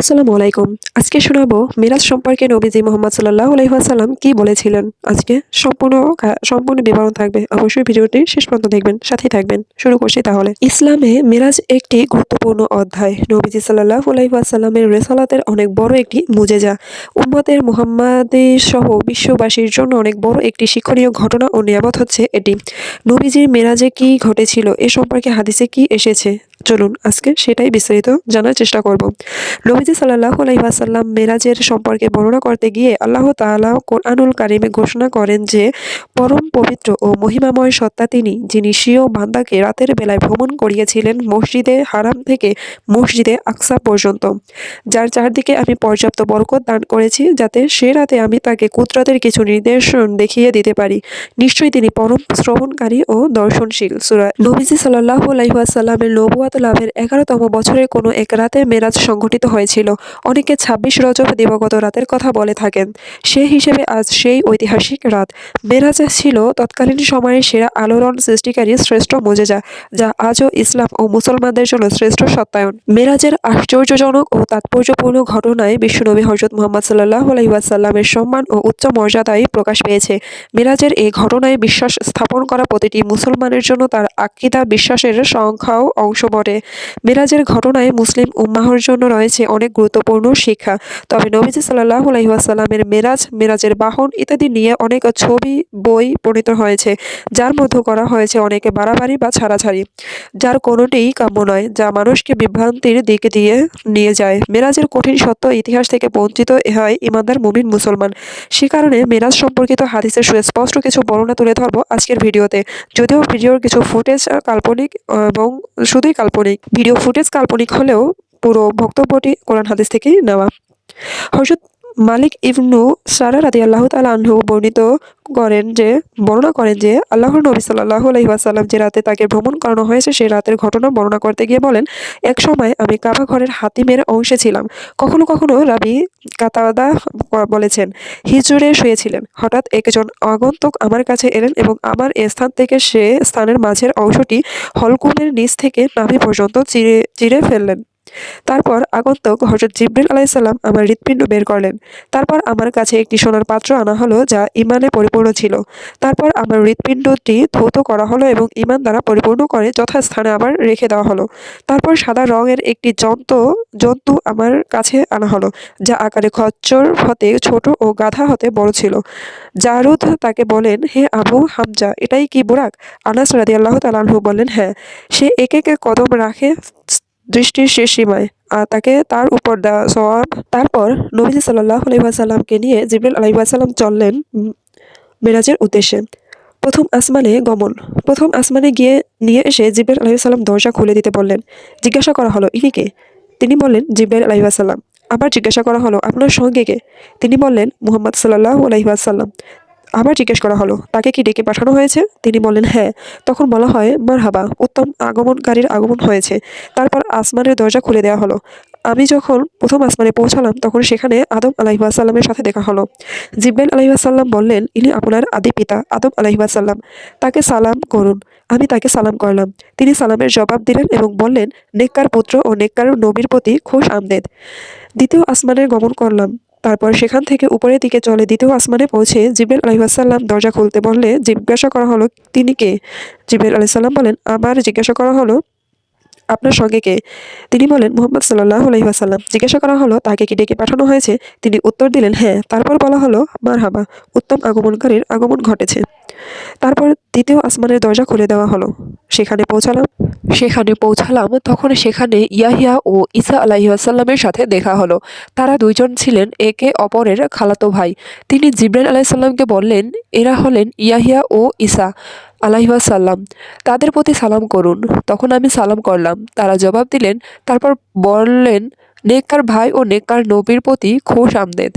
আসসালামু আলাইকুম। আজকে শোনাবো মিরাজ সম্পর্কে নবীজি মোহাম্মদ সাল্লাহ আলহিহাসাল্লাম কি বলেছিলেন। আজকে সম্পূর্ণ সম্পূর্ণ বিবরণ থাকবে। অবশ্যই ভিডিওটি শেষ পর্যন্ত দেখবেন, সাথেই থাকবেন। শুরু করছি তাহলে। ইসলামে মিরাজ একটি গুরুত্বপূর্ণ অধ্যায়। নবীজি সাল্লাহ আলহিহাসাল্লামের রেসালাতের অনেক বড় একটি মুজেজা। উম্মতের মুহাম্মাদের সহ বিশ্ববাসীর জন্য অনেক বড় একটি শিক্ষণীয় ঘটনা ও নিয়ামত হচ্ছে এটি। নবীজির মেরাজে কি ঘটেছিল? এ সম্পর্কে হাদিসে কি এসেছে? চলুন আজকে সেটাই বিস্তারিত জানার চেষ্টা করব। নবীজি সাল্লাহ আলাইসাল্লাম মেরাজের সম্পর্কে বর্ণনা করতে গিয়ে আল্লাহ তাআলা কোরআনুল কারিমে ঘোষণা করেন যে, পরম পবিত্র ও মহিমাময় সত্তা তিনি, যিনি স্বীয় বান্দাকে রাতের বেলায় ভ্রমণ করিয়েছিলেন মসজিদে হারাম থেকে মসজিদে আকসা পর্যন্ত। যার চারদিকে আমি পর্যাপ্ত বরকত দান করেছি যাতে সে রাতে আমি তাকে কুদরতের কিছু নির্দেশন দেখিয়ে দিতে পারি। নিশ্চয়ই তিনি পরম শ্রবণকারী ও দর্শনশীল। সুরা নবীজি সাল্লাহ আলাইসাল্লামের নবুয়াত লাভের এগারোতম বছরের কোনো এক রাতে মেরাজ সংঘটিত হয়েছিল। অনেকে ছাব্বিশ রজব দিবগত রাতের কথা বলে থাকেন। সে হিসেবে আজ সেই ঐতিহাসিক রাত। মেরাজ ছিল তৎকালীন সময়ে সেরা আলোড়ন সৃষ্টিকারী শ্রেষ্ঠ মোজেজা, যা আজও ইসলাম ও মুসলমানদের জন্য শ্রেষ্ঠ সত্যায়ন। মেরাজের আশ্চর্যজনক ও তাৎপর্যপূর্ণ ঘটনায় বিশ্বনবী হজরত মোহাম্মদ সাল্লাহ আলহিউসাল্লামের সম্মান ও উচ্চ মর্যাদায় প্রকাশ পেয়েছে। মেরাজের এই ঘটনায় বিশ্বাস স্থাপন করা প্রতিটি মুসলমানের জন্য তার আকিদা বিশ্বাসের সংখ্যাও অংশ বটে মেরাজের ঘটনায় মুসলিম উম্মাহর জন্য রয়েছে অনেক গুরুত্বপূর্ণ শিক্ষা। তবে নবীজি সাল্লাহ আলহিহাসাল্লামের মেরাজ, মেরাজের বাহন ইত্যাদি নিয়ে অনেক ছবি, বই প্রণীত হয়েছে, যার মধ্যে করা হয়েছে অনেকে বাড়াবাড়ি বা ছাড়াছাড়ি, যার কোনোটিই কাম্য নয়, যা মানুষকে বিভ্রান্তির দিক দিয়ে নিয়ে যায়। মেরাজের কঠিন সত্য ইতিহাস থেকে বঞ্চিত হয় ইমানদার মুমিন মুসলমান। সে কারণে মেরাজ সম্পর্কিত হাদিসের সুস্পষ্ট কিছু বর্ণনা তুলে ধরবো আজকের ভিডিওতে। যদিও ভিডিওর কিছু ফুটেজ, কাল্পনিক এবং শুধুই কাল্পনিক ভিডিও ফুটেজ কাল্পনিক হলেও পুরো বক্তব্যটি কোরআন হাদিস থেকেই নেওয়া। হজরত মালিক ইবনু সারা রাদি আল্লাহ আনহু বর্ণিত করেন যে, বর্ণনা করেন যে, আল্লাহর নবী সাল্লাহ আলহিহাসাল্লাম যে রাতে তাকে ভ্রমণ করানো হয়েছে সেই রাতের ঘটনা বর্ণনা করতে গিয়ে বলেন, এক সময় আমি কাবা ঘরের হাতিমের অংশে ছিলাম। কখনো কখনো রাবি কাতাদা বলেছেন হিজুরে শুয়েছিলেন। হঠাৎ একজন আগন্তুক আমার কাছে এলেন এবং আমার স্থান থেকে সে স্থানের মাঝের অংশটি হলকুমের নিচ থেকে নাভি পর্যন্ত চিরে চিরে ফেললেন। তারপর আগন্তুক হজরত জিব্রিল আলাইসাল্লাম আমার হৃৎপিণ্ড বের করলেন। তারপর আমার কাছে একটি সোনার পাত্র আনা হলো, যা ইমানে পরিপূর্ণ ছিল। তারপর আমার হৃৎপিণ্ডটি ধৌত করা হলো এবং ইমান দ্বারা পরিপূর্ণ করে যথাস্থানে আবার রেখে দেওয়া হলো। তারপর সাদা রঙের একটি জন্তু জন্তু আমার কাছে আনা হলো, যা আকারে খচ্চর হতে ছোট ও গাধা হতে বড় ছিল। জারুদ তাকে বলেন, হে আবু হামজা, এটাই কি বুরাক? আনাস রাদি আল্লাহ তালাহু বলেন হ্যাঁ সে একে একে কদম রাখে দৃষ্টির শেষ সীমায়, আর তাকে তার উপর দেওয়া সওয়াব। তারপর নবীজি সাল্লাহ আলহিহাসাল্লামকে নিয়ে জিবরুল আলহিহাসাল্লাম চললেন মেরাজের উদ্দেশ্যে। প্রথম আসমানে গমন। প্রথম আসমানে গিয়ে, নিয়ে এসে জিব্রাইল আলহিহাসাল্লাম দরজা খুলে দিতে বললেন, জিজ্ঞাসা করা হলো, ইনি কে? তিনি বললেন জিব্রাইল আলহিহাসাল্লাম আবার জিজ্ঞাসা করা হলো, আপনার সঙ্গে কে? তিনি বললেন, মুহাম্মদ সাল্লাহ আলহিহাসাল্লাম আবার জিজ্ঞেস করা হলো, তাকে কি ডেকে পাঠানো হয়েছে? তিনি বললেন হ্যাঁ। তখন বলা হয় মার হাবা উত্তম আগমনকারীর আগমন হয়েছে। তারপর আসমানের দরজা খুলে দেওয়া হলো। আমি যখন প্রথম আসমানে পৌঁছালাম, তখন সেখানে আদম আলাহিবাসাল্লামের সাথে দেখা হলো। জিব্রাইল আলাহিবাসাল্লাম বললেন, ইনি আপনার আদি পিতা, আদম আলাহিবাসাল্লাম তাকে সালাম করুন। আমি তাকে সালাম করলাম। তিনি সালামের জবাব দিলেন এবং বললেন, নেককার পুত্র ও নেককার নবীর প্রতি খুশ আমদেদ। দ্বিতীয় আসমানের গমন করলাম। তারপর সেখান থেকে উপরের দিকে চলে দ্বিতীয় আসমানে পৌঁছে জিব্রাইল আলহিহাসাল্লাম দরজা খুলতে বললে, জিজ্ঞাসা করা হলো, তিনি কে? জিব্রাইল আলাইসাল্লাম বলেন, আমার জিজ্ঞাসা করা হলো, আপনার সঙ্গে কে? তিনি বলেন, মোহাম্মদ সাল্লাহ আলহিহাসাল্লাম জিজ্ঞাসা করা হলো, তাকে কি ডেকে পাঠানো হয়েছে? তিনি উত্তর দিলেন হ্যাঁ। তারপর বলা হলো মার হাবা উত্তম আগমনকারীর আগমন ঘটেছে। তারপর দ্বিতীয় আসমানের দরজা খুলে দেওয়া হলো। সেখানে পৌঁছালাম। সেখানে পৌঁছালাম, তখন সেখানে ইয়াহিয়া ও ঈসা আলাহিসাল্লামের সাথে দেখা হলো। তারা দুইজন ছিলেন একে অপরের খালাতো ভাই। তিনি জিব্রাইল আলাইসাল্লামকে বললেন, এরা হলেন ইয়াহিয়া ও ঈসা আলাইসাল্লাম তাদের প্রতি সালাম করুন। তখন আমি সালাম করলাম। তারা জবাব দিলেন, তারপর বললেন, নেককার ভাই ও নেককার নবীর প্রতি খোশ আমদেদ।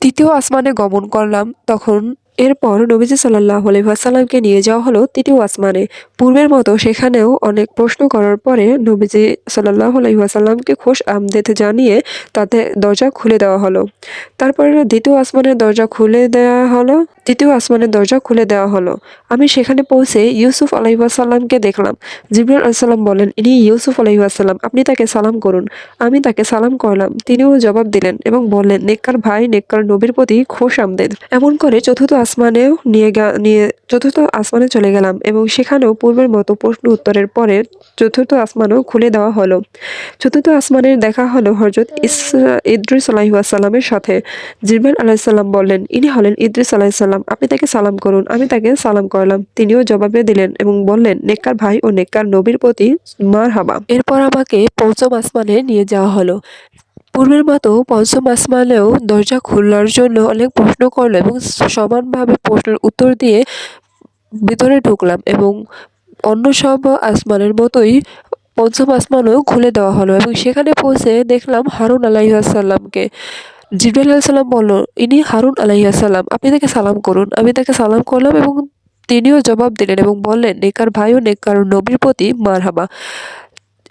তৃতীয় আসমানে গমন করলাম। তখন এরপর নবীজি সাল্লাহ আলহিহাসাল্লামকে নিয়ে যাওয়া হলো তৃতীয় আসমানে। পূর্বের মতো সেখানেও অনেক প্রশ্ন করার পরে নবীজি সাল্লাহ আলহিহাসাল্লামকে খোশ আমদেদ জানিয়ে তাতে দরজা খুলে দেওয়া হলো। তারপরে দ্বিতীয় আসমানের দরজা খুলে দেওয়া হলো, তৃতীয় আসমানের দরজা খুলে দেওয়া হলো। আমি সেখানে পৌঁছে ইউসুফ আলহিহাসাল্লামকে দেখলাম। জিবরুল আলাইসাল্লাম বলেন, ইনি ইউসুফ আলহিহাসাল্লাম আপনি তাকে সালাম করুন। আমি তাকে সালাম করলাম। তিনিও জবাব দিলেন এবং বললেন, নেককার ভাই, নেককার নবীর প্রতি খোশ আমদেদ। এমন করে চতুর্থ আসমানেও নিয়ে নিয়ে চতুর্থ আসমানে চলে গেলাম এবং সেখানেও পূর্বের মতো প্রশ্ন উত্তরের পরে চতুর্থ আসমানও খুলে দেওয়া হলো। চতুর্থ আসমানের দেখা হলো হজরত ইদ্রিস আলাহিসাল্লামের সাথে। জিরবেল আলাহিসাল্লাম বললেন, ইনি হলেন ইদ্রিস আলাহিসাল্লাম আপনি তাকে সালাম করুন, আমি তাকে সালাম করলাম। তিনিও জবাবে দিলেন এবং বললেন, নেককার ভাই ও নেককার নবীর প্রতি মার হাবা এরপর আমাকে পঞ্চম আসমানে নিয়ে যাওয়া হলো। পূর্বের মতো পঞ্চম আসমানেও দরজা খোলার জন্য অনেক প্রশ্ন করল এবং সমানভাবে প্রশ্নের উত্তর দিয়ে ভিতরে ঢুকলাম এবং অন্য সব আসমানের মতোই পঞ্চম আসমানও খুলে দেওয়া হলো এবং সেখানে পৌঁছে দেখলাম হারুন আলাইসাল্লামকে জিবরাল আলাইসাল্লাম বলল, ইনি হারুন আলাইসাল্লাম আপনি তাকে সালাম করুন। আমি তাকে সালাম করলাম এবং তিনিও জবাব দিলেন এবং বললেন নেকার ভাই ও নেকার নবীর প্রতি মারহাবা।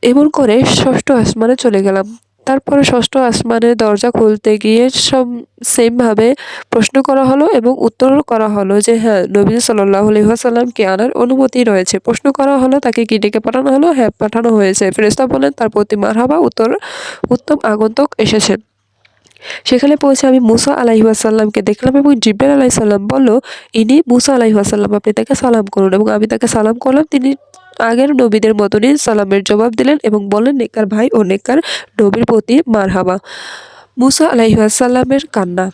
এমন করে ষষ্ঠ আসমানে চলে গেলাম। তারপরে ষষ্ঠ আসমানের দরজা খুলতে গিয়ে সব সেমভাবে প্রশ্ন করা হলো এবং উত্তর করা হলো যে হ্যাঁ নবী সাল্লাহ আলহিহাসাল্লামকে আনার অনুমতি রয়েছে। প্রশ্ন করা হলো, তাকে কি ডেকে পাঠানো হলো? হ্যাঁ পাঠানো হয়েছে। ফেরেস্তা বলেন, তার প্রতি মারহাবা, উত্তর, উত্তম আগন্তক এসেছেন। সেখানে পৌঁছে আমি মুসা আলাইহাসাল্লামকে দেখলাম এবং জিব্রাইল আলাইসাল্লাম বলল, ইনি মুসা আলাইহাসাল্লাম আপনি তাকে সালাম করুন। এবং আমি তাকে সালাম করলাম। তিনি আগের নবীদের মতনই সালামের জবাব দিলেন এবং বলেন নেকার ভাই ও নেকার নবীর প্রতি মারহাবা। মুসা আলাইহাসাল্লামের কান্না।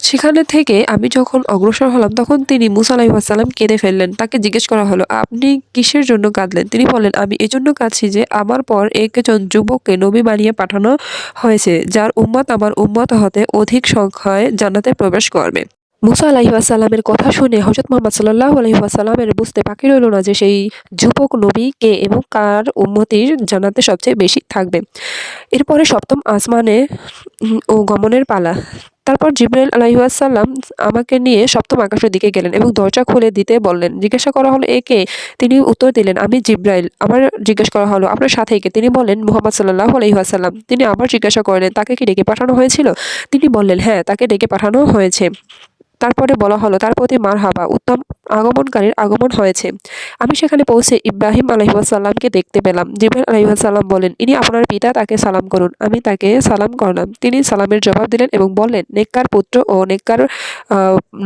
সেখানে থেকে আমি যখন অগ্রসর হলাম, তখন তিনি মুসা আলাইহাসাল্লাম কেঁদে ফেললেন। তাকে জিজ্ঞেস করা হলো, আপনি কিসের জন্য কাঁদলেন? তিনি বলেন আমি এজন্য কাঁদছি যে আমার পর একজন যুবককে নবী বানিয়ে পাঠানো হয়েছে, যার উম্মত আমার উম্মত হতে অধিক সংখ্যায় জানাতে প্রবেশ করবে। মুসা আলাহিহাসাল্লামের কথা শুনে হজরত মোহাম্মদ সাল্লাহ আলহিহাসাল্লামের বুঝতে বাকি রইল না যে সেই যুবক নবী কে এবং কার উন্মতির জানাতে সবচেয়ে বেশি থাকবে। এরপরে সপ্তম আসমানে ও গমনের পালা। তারপর জিব্রাইল আলাইহাসাল্লাম আমাকে নিয়ে সপ্তম আকাশের দিকে গেলেন এবং দরজা খুলে দিতে বললেন, জিজ্ঞাসা করা হলো একে তিনি উত্তর দিলেন, আমি জিব্রাইল। আমার জিজ্ঞেস করা হলো, আপনার সাথে একে তিনি বললেন, মোহাম্মদ সাল্লাহ আলহিহাসাল্লাম তিনি আবার জিজ্ঞাসা করলেন, তাকে কি ডেকে পাঠানো হয়েছিল? তিনি বললেন হ্যাঁ তাকে ডেকে পাঠানো হয়েছে। তারপরে বলা হলো, তার প্রতি মার হাবা উত্তম আগমনকারীর আগমন হয়েছে। আমি সেখানে পৌঁছে ইব্রাহিম আলহিহাসাল্লামকে দেখতে পেলাম। জিব্রাইল আলহিহাসাল্লাম বলেন, ইনি আপনার পিতা, তাকে সালাম করুন। আমি তাকে সালাম করলাম। তিনি সালামের জবাব দিলেন এবং বললেন, নেককার পুত্র ও নেককার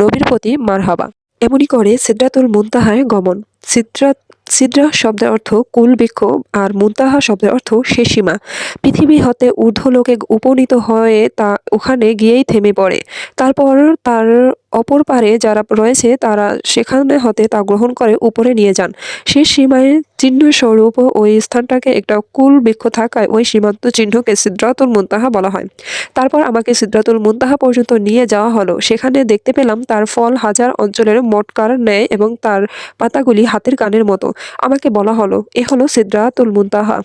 নবীর প্রতি মার হাবা এমনই করে সিদ্রাতুল মুনতাহায় গমন। সিদ্রা সিদ্রা শব্দের অর্থ কুল বৃক্ষ আর মুনতাহা শব্দের অর্থ শেষ সীমা পৃথিবী হতে ঊর্ধ্বলোকে উপনীত হয়ে তা ওখানে গিয়েই থেমে পড়ে। তারপর তার অপর পারে যারা রয়েছে, তারা সেখানে হতে তা গ্রহণ করে উপরে নিয়ে যান। সেই সীমায় চিহ্ন স্বরূপ ওই স্থানটাকে একটা কুল বৃক্ষ থাকায় ওই সীমান্ত চিহ্নকে সিদ্রাতুল মুনতাহা বলা হয়। তারপর আমাকে সিদ্রাতুল মুনতাহা পর্যন্ত নিয়ে যাওয়া হলো। সেখানে দেখতে পেলাম তার ফল হাজার অঞ্চলের মটকার ন্যায় এবং তার পাতাগুলি হাতের কানের মতো। আমাকে বলা হলো, এ হলো সিদ্রাতুল মুনতাহা।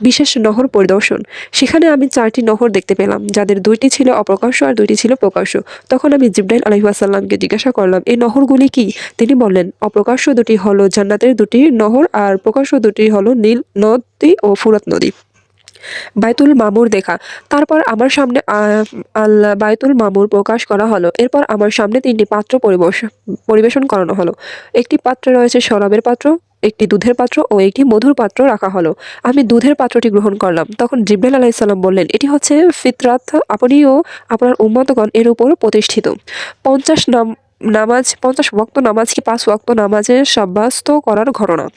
বিশেষ নহর পরিদর্শন। সেখানে আমি চারটি নহর দেখতে পেলাম, যাদের দুইটি ছিল অপ্রকাশ্য আর দুইটি ছিল প্রকাশ্য। তখন আমি জিব্রাইল আলহিহাসাল্লামকে জিজ্ঞাসা করলাম, এই নহরগুলি কি? তিনি বললেন, অপ্রকাশ্য দুটি হলো জান্নাতের দুটি নহর আর প্রকাশ্য দুটি হলো নীল নদী ও ফুরাত নদী। বাইতুল মামুর দেখা। তারপর আমার সামনে আল্লাহ বাইতুল মামুর প্রকাশ করা হলো। এরপর আমার সামনে তিনটি পাত্র পরিবেশ- পরিবেশন করানো হলো। একটি পাত্রে রয়েছে শরাবের পাত্র, একটি দুধের পাত্র ও একটি মধুর পাত্র রাখা হলো। আমি দুধের পাত্রটি গ্রহণ করলাম। তখন জিব্রাইল আলাইসাল্লাম বললেন, এটি হচ্ছে ফিতরাত। আপনিও আপনার উম্মতগণ এর উপর প্রতিষ্ঠিত। পঞ্চাশ নাম, নামাজ, পঞ্চাশ ওয়াক্ত নামাজকে পাঁচ ওয়াক্ত নামাজে সাব্যস্ত করার ঘটনা?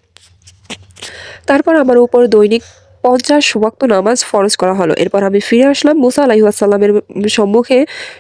তারপর আমার উপর দৈনিক পঞ্চাশ ওয়াক্ত নামাজ ফরজ করা হলো। এরপর আমি ফিরে আসলাম মুসা আলাইসাল্লামের সম্মুখে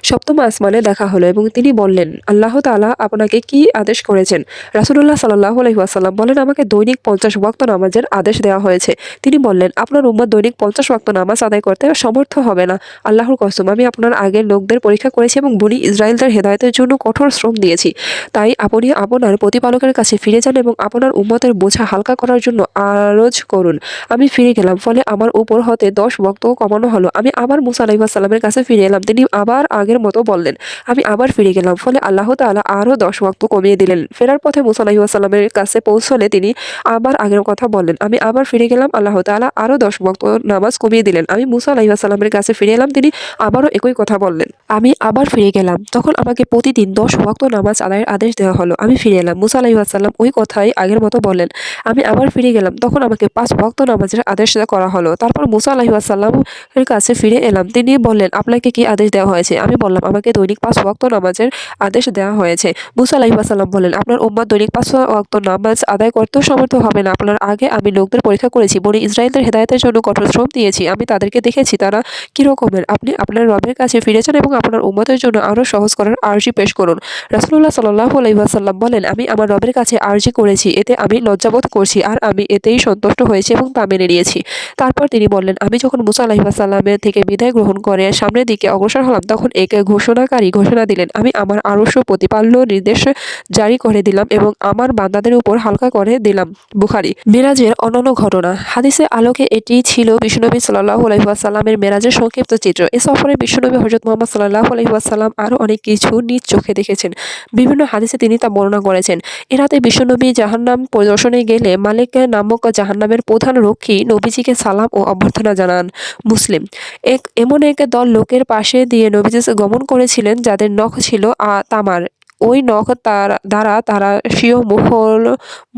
সপ্তম আসমানে দেখা হলো এবং তিনি বললেন, আল্লাহ তাআলা আপনাকে কি আদেশ করেছেন? রাসুলুল্লাহ সাল্লাহ আলহিহাসাল্লাম বলেন, আমাকে দৈনিক পঞ্চাশ ওয়াক্ত নামাজের আদেশ দেওয়া হয়েছে। তিনি বললেন, আপনার উম্মত দৈনিক পঞ্চাশ ওয়াক্ত নামাজ আদায় করতে সমর্থ হবে না। আল্লাহর কসম, আমি আপনার আগের লোকদের পরীক্ষা করেছি এবং বনি ইসরায়েলদের হেদায়তের জন্য কঠোর শ্রম দিয়েছি। তাই আপনি আপনার প্রতিপালকের কাছে ফিরে যান এবং আপনার উম্মতের বোঝা হালকা করার জন্য আরজ করুন। আমি ফিরে গেলাম গেলাম ফলে আমার উপর হতে দশ বক্ত কমানো হলো। আমি আবার মুসা আলাইসাল্লামের কাছে ফিরে এলাম। তিনি আবার আগের মতো বললেন, আমি আবার ফিরে গেলাম। ফলে আল্লাহ তাআলা আরও দশ বক্ত কমিয়ে দিলেন। ফেরার পথে মুসা আলাইসাল্লামের কাছে পৌঁছলে তিনি আবার আগের কথা বললেন, আমি আবার ফিরে গেলাম। আল্লাহ তাআলা আরও দশ বক্ত নামাজ কমিয়ে দিলেন। আমি মুসা আলাইসাল্লামের কাছে ফিরে এলাম। তিনি আবারও একই কথা বললেন, আমি আবার ফিরে গেলাম। তখন আমাকে প্রতিদিন দশ ওয়াক্ত নামাজ আদায়ের আদেশ দেওয়া হলো। আমি ফিরে এলাম। মুসা আলাইসাল্লাম ওই কথাই আগের মতো বললেন, আমি আবার ফিরে গেলাম। তখন আমাকে পাঁচ ওয়াক্ত নামাজের আদেশ করা হলো। তারপর মুসা আলাইসাল্লামের কাছে ফিরে এলাম। তিনি বললেন, আপনাকে কি আদেশ দেওয়া হয়েছে? আমি বললাম, আমাকে দৈনিক পাঁচ ওয়াক্ত নামাজের আদেশ দেওয়া হয়েছে। মুসা আলাইসাল্লাম বললেন, আপনার উম্মাদ দৈনিক পাঁচ ওয়াক্ত নামাজ আদায় করতেও সমর্থ হবে না। আপনার আগে আমি লোকদের পরীক্ষা করেছি, বনি ইসরায়েলদের হেদায়তের জন্য কঠোর শ্রম দিয়েছি। আমি তাদেরকে দেখেছি, তারা কীরকমের। আপনি আপনার রবের কাছে ফিরেছেন এবং আপনার উম্মতের জন্য আরও সহজ করার আর্জি পেশ করুন। রাসুল্লাহ সাল্লাহ আলাইসাল্লাম বলেন, আমি আমার রবের কাছে আর্জি করেছি, এতে আমি লজ্জাবোধ করছি, আর আমি এতেই সন্তুষ্ট হয়েছি এবং তা মেনে নিয়েছি। তারপর তিনি বললেন, আমি যখন মুসা আলাইসাল্লামের থেকে বিদায় গ্রহণ করে সামনের দিকে অগ্রসর হলাম, তখন এক ঘোষণাকারী ঘোষণা দিলেন, আমি আমার আরস্য প্রতিপাল্য নির্দেশ জারি করে দিলাম এবং আমার বান্দাদের উপর হালকা করে দিলাম। বুখারি। মেরাজের অন্যান্য ঘটনা। হাদিসের আলোকে এটি ছিল বিষ্ণুনবী সাল্লাহ আলহিহাসাল্লামের মেরাজের সংক্ষিপ্ত চিত্র। এ সফরে বিষ্ণুনবী হজরত মোহাম্মদ সাল্লাহ আলহিহাসাল্লাম আরও অনেক কিছু নিজ চোখে দেখেছেন। বিভিন্ন হাদিসে তিনি তা বর্ণনা করেছেন। এ রাতে বিশ্বনবী জাহান্নাম পরিদর্শনে গেলে মালিক নামক জাহান্নামের প্রধান রক্ষী নবীজিকে সালাম ও অভ্যর্থনা জানান। মুসলিম। এক, এমন এক দল লোকের পাশে দিয়ে নবীজি গমন করেছিলেন যাদের নখ ছিল আ, তামার। ওই নখ তার, দ্বারা তারা স্বীয় মুহল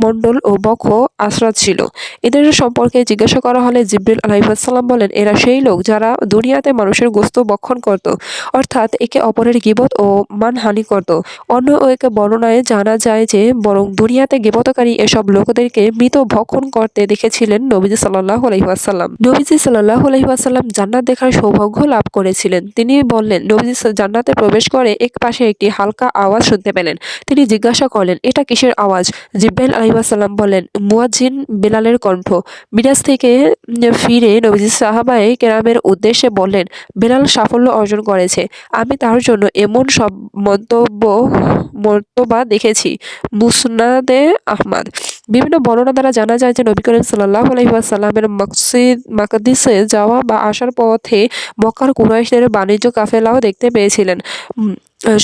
মণ্ডল ও বক্ষ আশ্রাত ছিল। এদের সম্পর্কে জিজ্ঞাসা করা হলে জিব্রিল আলাইসাল্লাম বলেন, এরা সেই লোক যারা দুনিয়াতে মানুষের গোস্ত বক্ষণ করত, অর্থাৎ একে অপরের গিবত ও মানহানি করত। অন্য একে বর্ণনায় জানা যায় যে, বরং দুনিয়াতে গিবতকারী এসব লোকদেরকে মৃত ভক্ষণ করতে দেখেছিলেন নবীজি সাল্লাহ আলহিহাসাল্লাম নবীজি সাল্লাহ আলহিহাসাল্লাম জান্নাত দেখার সৌভাগ্য লাভ করেছিলেন। তিনি বললেন, নবীজি জান্নাতে প্রবেশ করে এক পাশে একটি হালকা আওয়াজ শুনতে পেলেন। তিনি জিজ্ঞাসা করলেন, এটা কিসের আওয়াজ? জিব্রাইল আলাইসাল্লাম বলেন মুয়াজ্জিন বেলালের কণ্ঠ। মিরাজ থেকে ফিরে নবীজি সাহাবায়ে কেরামের উদ্দেশ্যে বললেন, বেলাল সাফল্য অর্জন করেছে। আমি তার জন্য এমন সব মন্তব্য, মর্তবা দেখেছি। মুসনাদে আহমাদ। বিভিন্ন বর্ণনা দ্বারা জানা যায় যে নবী করিম সাল্লাহ আলহিহাসাল্লামের মকসিদ, মাকাদিসে যাওয়া বা আসার পথে মক্কার কুরাইশদের বাণিজ্য কাফেলাও দেখতে পেয়েছিলেন।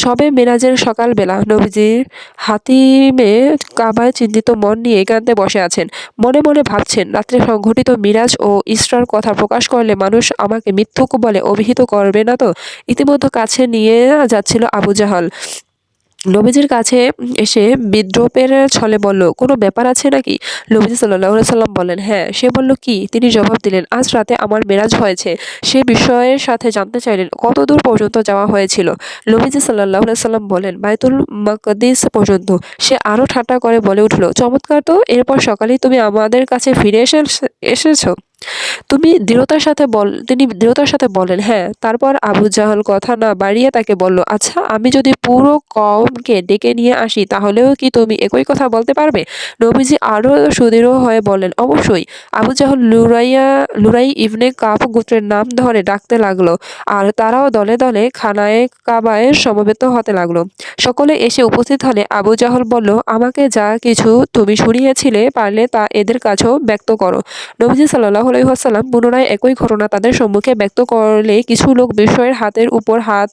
সবে মেরাজের সকালবেলা নবীজির হাতিমে কাবায় চিন্তিত মন নিয়ে একান্তে বসে আছেন। মনে মনে ভাবছেন, রাত্রে সংঘটিত মিরাজ ও ইসরার কথা প্রকাশ করলে মানুষ আমাকে মিথ্যুক বলে অভিহিত করবে না তো? ইতিমধ্যে কাছে নিয়ে যাচ্ছিল আবু জাহাল। নবীজির কাছে এসে বিদ্রোপের ছলে বলল, কোনো ব্যাপার আছে নাকি? নবীজি সাল্লাহ সাল্লাম বলেন হ্যাঁ। সে বলল, কি? তিনি জবাব দিলেন, আজ রাতে আমার মেরাজ হয়েছে। সে বিষয়ের সাথে জানতে চাইলেন কত দূর পর্যন্ত যাওয়া হয়েছিল? নবীজি সাল্লাহ সাল্লাম বলেন বায়তুল মকদিস পর্যন্ত। সে আরও ঠাট্টা করে বলে উঠল, চমৎকার তো, এরপর সকালেই তুমি আমাদের কাছে ফিরে এসে এসেছ? তুমি দৃঢ়তার সাথে বল, তিনি দৃঢ়তার সাথে বলেন হ্যাঁ তারপর আবু জাহল কথা না বাড়িয়ে তাকে বলল আচ্ছা আমি যদি পুরো কমকে ডেকে নিয়ে আসি, তাহলেও কি তুমি একই কথা বলতে পারবে? নবীজি আরও সুদৃঢ় হয়ে বলেন, অবশ্যই। আবু জাহল লুরাইয়া, লুরাই ইবনে কাপ গোত্রের নাম ধরে ডাকতে লাগল, আর তারাও দলে দলে খানায় কাবায় সমবেত হতে লাগল। সকলে এসে উপস্থিত হলে আবু জাহল বলল, আমাকে যা কিছু তুমি শুনিয়েছিলে পারলে তা এদের কাছেও ব্যক্ত করো। নবীজি সাল্লাহ আলাইসাল্লাম পুনরায় একই ঘটনা তাদের সম্মুখে ব্যক্ত করলে কিছু লোক বিষয়ের হাতের উপর হাত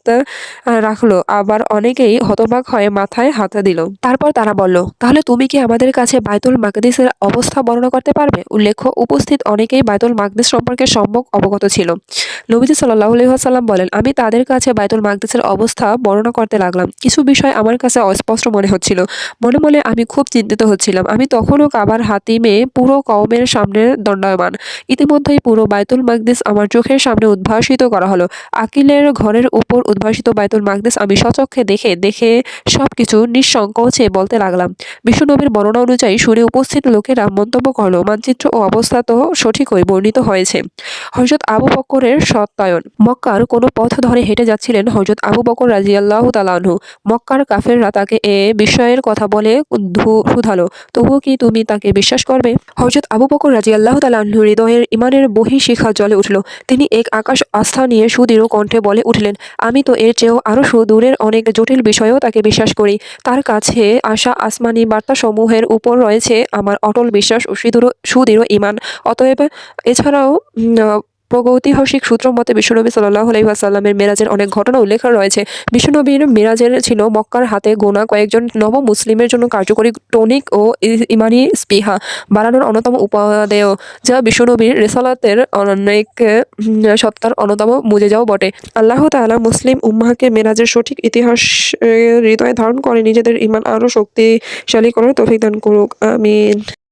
রাখল। আবার অনেকেই হতবাক হয়ে মাথায় হাত দিল। তারপর তারা বলল, তাহলে তুমি কি আমাদের কাছে বায়তুল মাকদিসের অবস্থা বর্ণনা করতে পারবে? উল্লেখ্য, উপস্থিত অনেকেই বায়তুল মাকদিস সম্পর্কে সম্যক অবগত ছিল। নবীজি সাল্লাহ আলহিহাসাল্লাম বলেন, আমি তাদের কাছে বায়তুল মাকদিসের অবস্থা বর্ণনা করতে লাগলাম। কিছু বিষয় আমার কাছে অস্পষ্ট মনে হচ্ছিল। মনে মনে আমি খুব চিন্তিত হচ্ছিলাম। আমি তখনও কাবার হাতিমে পুরো কওমের সামনে দণ্ডায়মান। ইতিমধ্যেই পুরো বায়তুল মাকদিস আমার চোখের সামনে উদ্ভাসিত করা হলো। আকিলের ঘরের উপর উদ্ভাসিত বায়তুল মাকদিস আমি সচক্ষে দেখে দেখে সব কিছু নিঃসংকোচে বলতে লাগলাম। বিশ্বনবীর বর্ণনা অনুযায়ী শুনে উপস্থিত লোকেরা মন্তব্য করল, মানচিত্র ও অবস্থা তো সঠিকই বর্ণিত হয়েছে। হজরত আবু বকরের সত্যায়ন। মক্কার কোনো পথ ধরে হেঁটে যাচ্ছিলেন হজরত আবু বকর রাজিয়াল্লাহ তালানহু মক্কার কাফেররা তাকে এ বিষয়ের কথা বলে শুধালো, তবুও কি তুমি তাকে বিশ্বাস করবে? হজরত আবু বকর রাজিয়াল্লাহ তালাহু হৃদয়ে তাদের ইমানের বহি শিখা জলে উঠল। তিনি এক আকাশ আস্থা নিয়ে সুদৃঢ় কণ্ঠে বলে উঠলেন, আমি তো এর চেয়েও আরও সুদূরের অনেক জটিল বিষয়েও তাকে বিশ্বাস করি। তার কাছে আসা আসমানি বার্তাসমূহের উপর রয়েছে আমার অটল বিশ্বাস ও সুদৃঢ় সুদৃঢ় ইমান। অতএব এছাড়াও প্রগৈতিহাসিক সূত্র মতে, বিশ্বনবী সাল্লাহ আলহিহাসাল্লামের মেরাজের অনেক ঘটনা উল্লেখ রয়েছে। বিশ্বনবীর মেরাজের ছিল মক্কার হাতে গোনা কয়েকজন নব মুসলিমের জন্য কার্যকরী টনিক ও ইমানি স্পিহা বাড়ানোর অন্যতম উপাদেয়, যা বিশ্বনবীর রেসালাতের অনেক সত্তার অন্যতম মুজে যাও বটে। আল্লাহ তাআলা মুসলিম উম্মাহকে মেরাজের সঠিক ইতিহাস হৃদয়ে ধারণ করে, নিজেদের ইমান আরও শক্তিশালী করার তৌফিক দান করুক। আমিন।